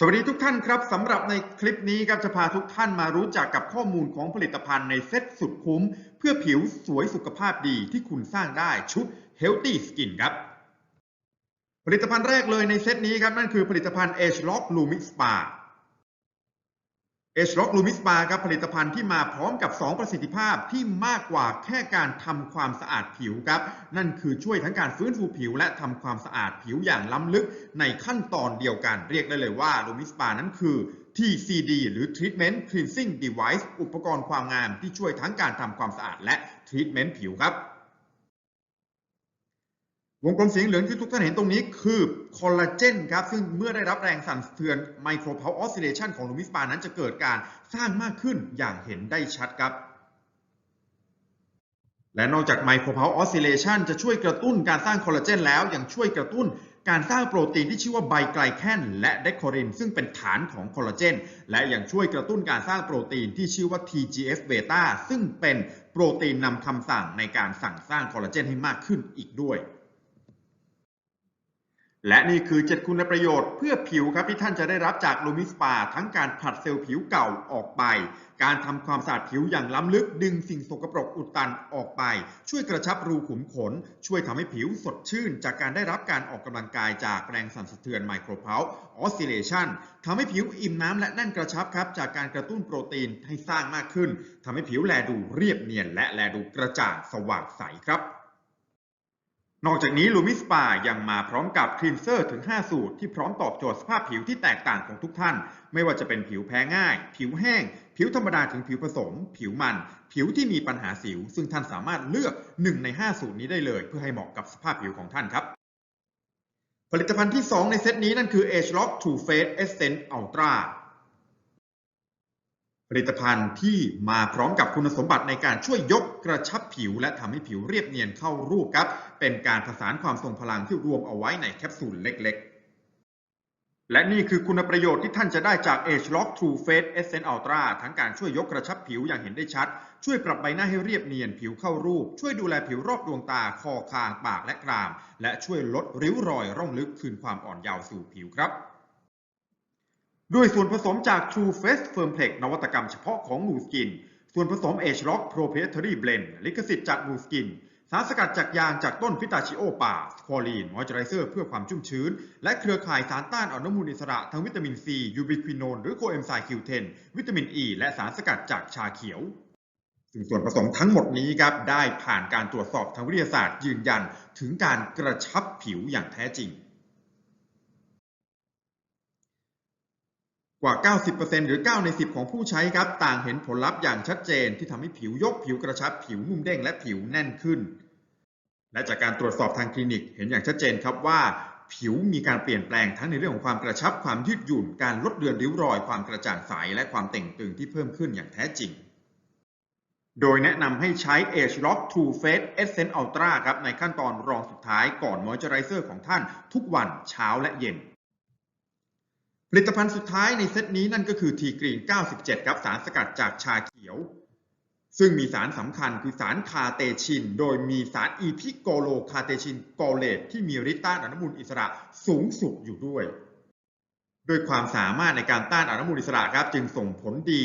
สวัสดีทุกท่านครับสำหรับในคลิปนี้ครับจะพาทุกท่านมารู้จักกับข้อมูลของผลิตภัณฑ์ในเซ็ตสุดคุ้ม เพื่อผิวสวยสุขภาพดีที่คุณสร้างได้ชุด Healthy Skin ครับ ผลิตภัณฑ์แรกเลยในเซตนี้ครับนั่นคือผลิตภัณฑ์ Age Lock Lumix Spa Age Lock Lumix Spa ครับผลิตภัณฑ์ที่มาพร้อมกับ 2 ประสิทธิภาพที่มากกว่าแค่การทำความสะอาดผิวครับนั่นคือช่วยทั้งการฟื้นฟูผิว และทำความสะอาดผิวอย่างล้ำลึกในขั้นตอนเดียวกัน เรียกได้เลยว่า Lumix Spa นั้นคือ TCD หรือ Treatment Cleansing Device อุปกรณ์ความงามที่ช่วยทั้งการทำความสะอาดและ Treatment ผิวครับ วงกลมสีเหลืองที่ทุกท่านเห็นตรงนี้คือคอลลาเจนครับ ซึ่งเมื่อได้รับแรงสั่นสะเทือนไมโครพาวออสซิเลชันของลูมิสปานั้นจะเกิดการสร้างมากขึ้นอย่างเห็นได้ชัดครับ และนอกจากไมโครพาวออสซิเลชันจะช่วยกระตุ้นการสร้างคอลลาเจนแล้วยังช่วยกระตุ้นการสร้างโปรตีนที่ชื่อว่าไบไกลแคนและเดคอริน ซึ่งเป็นฐานของคอลลาเจน และยังช่วยกระตุ้นการสร้างโปรตีนที่ชื่อว่า TGF เบต้าซึ่งเป็นโปรตีนนำคำสั่งในการสั่งสร้างคอลลาเจนให้มากขึ้นอีกด้วย และนี่คือ 7 คุณประโยชน์เพื่อผิวครับที่ท่านจะได้รับจากลูมิสปา ทั้งการผลัดเซลล์ผิวเก่าออกไป การทำความสะอาดผิวอย่างล้ำลึกดึงสิ่งสกปรกอุดตันออกไป ช่วยกระชับรูขุมขน ช่วยทำให้ผิวสดชื่น จากการได้รับการออกกำลังกายจากแรงสั่นสะเทือนไมโครพาวออสซิเลชันทำให้ผิวอิ่มน้ำและแน่นกระชับครับจากการกระตุ้นโปรตีนให้สร้างมากขึ้นทำให้ผิวแลดูเรียบเนียนและแลดูกระจ่างสว่างใสครับ นอกจากนี้ลูมิสปายังมาพร้อมกับครีมเซอร์ถึง 5 สูตร ที่พร้อมตอบโจทย์สภาพผิวที่แตกต่างของทุกท่าน ไม่ว่าจะเป็นผิวแพ้ง่าย ผิวแห้ง ผิวธรรมดาถึงผิวผสม ผิวมัน ผิวที่มีปัญหาสิว ซึ่งท่านสามารถเลือก 1 ใน 5 สูตรนี้ได้เลย เพื่อให้เหมาะกับสภาพผิวของท่านครับ ผลิตภัณฑ์ที่ 2 ในเซตนี้นั่นคือ Age Lock True Face Essence Ultra ผลิตภัณฑ์ที่มาพร้อมกับคุณสมบัติในการช่วยยกกระชับผิว และทำให้ผิวเรียบเนียนเข้ารูปครับ เป็นการผสานความทรงพลังที่รวมเอาไว้ในแคปซูลเล็กๆ และนี่คือคุณประโยชน์ที่ท่านจะได้จาก Age Lock True Face Essence Ultra ทั้งการช่วยยกกระชับผิวอย่างเห็นได้ชัด ช่วยปรับใบหน้าให้เรียบเนียนผิวเข้ารูป ช่วยดูแลผิวรอบดวงตา คอคาง ปากและกราม และช่วยลดริ้วรอยร่องลึกคืนความอ่อนเยาว์สู่ผิวครับ ด้วยส่วนผสมจาก True Face Firmplex นวัตกรรมเฉพาะของ New Skin ส่วนผสม Age Lock Proprietary Blend ลิขสิทธิ์จาก New Skin สารสกัดจากยางจากต้นพิตาชิโอป่าสควอลีนมอยเจอไรเซอร์เพื่อความชุ่มชื้น และเครือข่ายสารต้านอนุมูลอิสระทั้งวิตามินซียูบิควินอนหรือโคเอนไซม์คิวเทนวิตามินอ e, ีและสารสกัดจากชาเขียวซึ่งส่วนผสมทั้งหมดนี้ครับได้ผ่านการตรวจสอบทางวิทยาศาสตร์ยืนยันถึงการกระชับผิวอย่างแท้จริง กว่า 90%หรือ 9 ใน 10 ของผู้ใช้ครับ ต่างเห็นผลลัพธ์อย่างชัดเจน ที่ทำให้ผิวยกผิวกระชับผิวนุ่มเด้งและผิวแน่นขึ้น และจากการตรวจสอบทางคลินิกเห็นอย่างชัดเจนครับว่า ผิวมีการเปลี่ยนแปลงทั้งในเรื่องของความกระชับความยืดหยุ่น การลดเลือนริ้วรอย ความกระจ่างใสและความเต่งตึงที่เพิ่มขึ้นอย่างแท้จริง โดยแนะนำให้ใช้ Age Lock True Face Essence Ultra ครับในขั้นตอนรองสุดท้ายก่อนมอยเจอไรเซอร์ของท่านทุกวันเช้าและเย็น ผลิตภัณฑ์สุดท้ายในเซตนี้นั่นก็คือ T Green 97 ครับสารสกัดจากชาเขียว ซึ่งมีสารสำคัญคือสารคาเตชิน โดยมีสารอีพิโกโลคาเตชินโกเลตที่มีฤทธิ์ต้านอนุมูลอิสระสูงสุดอยู่ด้วยด้วยความสามารถในการต้านอนุมูลอิสระครับจึงส่งผลดี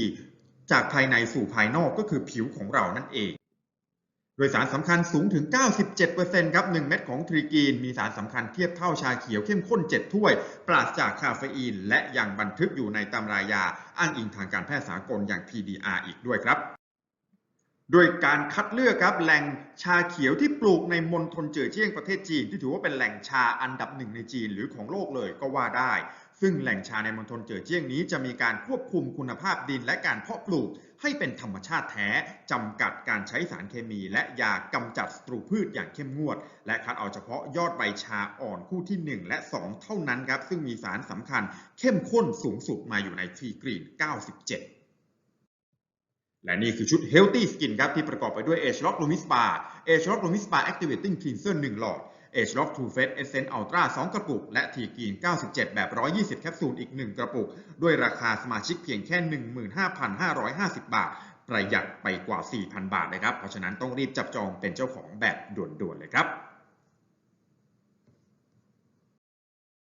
จากภายในสู่ภายนอกก็คือผิวของเรานั่นเอง โดยสารสำคัญสูงถึง 97%ครับ 1 เม็ดของทรีกีน มีสารสำคัญเทียบเท่าชาเขียวเข้มข้น 7 ถ้วย ปราศจากคาเฟอีน และยังบันทึกอยู่ในตำรายา อ้างอิงทางการแพทย์สากลอย่าง PDR อีกด้วยครับ โดยการคัดเลือกครับแหล่งชาเขียวที่ปลูกในมณฑลเจ๋อเจี้ยงประเทศจีน ที่ถือว่าเป็นแหล่งชาอันดับหนึ่งในจีนหรือของโลกเลยก็ว่าได้ ซึ่งแหล่งชาในมณฑลเจ๋อเจี้ยงนี้จะมีการควบคุมคุณภาพดินและการเพาะปลูกให้เป็นธรรมชาติแท้จำกัดการใช้สารเคมี และยากำจัดศัตรูพืชอย่างเข้มงวด และคัดเอาเฉพาะยอดใบชาอ่อนคู่ที่ 1 และ 2 เท่านั้นครับซึ่งมีสารสำคัญเข้มข้นสูงสุดมาอยู่ในทีกรีน 97 และนี่คือชุด Healthy Skin ครับ ที่ประกอบไปด้วย Age Lock Lumis Spa Age Lock Lumis Spa Activating Cleanser 1 หลอด Age Lock True Face Essence Ultra 2 กระปุก และ T Green 97 แบบ 120 แคปซูลอีก 1 กระปุก ด้วยราคาสมาชิกเพียงแค่ 15,550 บาท ประหยัดไปกว่า 4,000 บาทเลยครับ เพราะฉะนั้นต้องรีบจับจองเป็นเจ้าของแบบด่วนๆเลยครับ